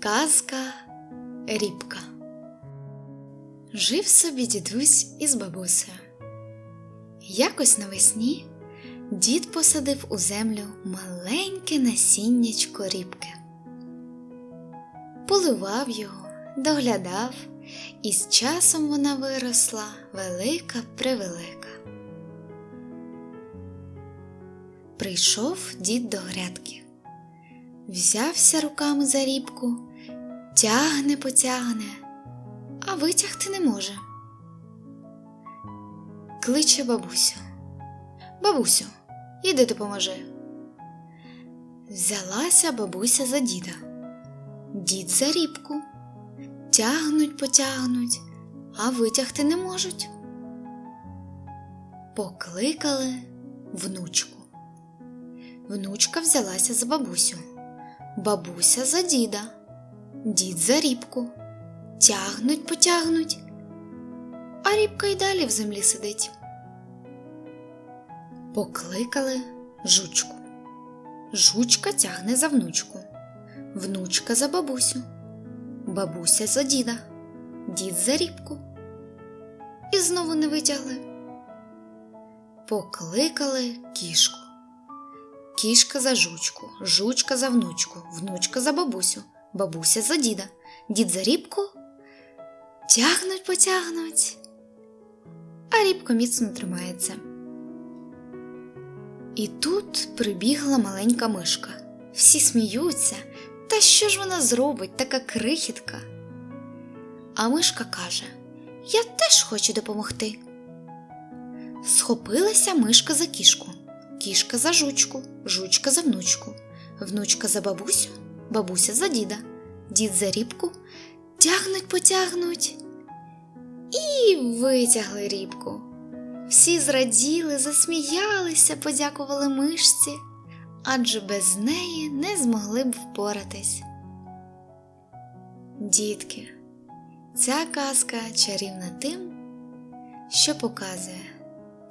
Казка Рібка. Жив собі дідусь із бабусею. Якось навесні дід посадив у землю маленьке насіннячко рібки. Поливав його, доглядав, і з часом вона виросла велика превелика. Прийшов дід до грядки взявся руками за рібку, тягне потягне, а витягти не може. Кличе бабусю. Бабусю, іди допоможи. Взялася бабуся за діда. Дід за рібку. Тягнуть, потягнуть, а витягти не можуть. Покликали внучку. Внучка взялася за бабусю бабуся за діда, дід за рібку. Тягнуть, потягнуть, а рібка й далі в землі сидить. Покликали жучку. Жучка тягне за внучку, внучка за бабусю, бабуся за діда, дід за рібку. І знову не витягли. Покликали кішку. Кішка за жучку, жучка за внучку, внучка за бабусю, бабуся за діда, дід за рібку. Тягнуть, потягнуть, а рібка міцно тримається. І тут прибігла маленька мишка. Всі сміються, та що ж вона зробить, така крихітка? А мишка каже: Я теж хочу допомогти. Схопилася мишка за кішку кішка за жучку, жучка за внучку, внучка за бабусю, бабуся за діда, дід за рібку, тягнуть, потягнуть і витягли рібку. Всі зраділи, засміялися, подякували мишці, адже без неї не змогли б впоратись. Дітки, ця казка чарівна тим, що показує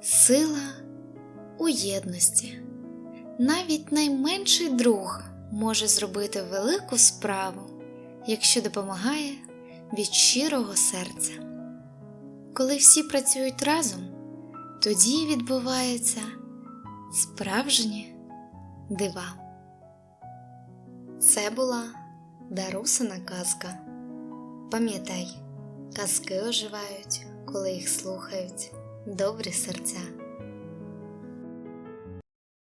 сила у єдності. Навіть найменший друг може зробити велику справу, якщо допомагає від щирого серця. Коли всі працюють разом, тоді відбуваються справжні дива. Це була Дарусина казка. Пам'ятай, казки оживають, коли їх слухають добрі серця.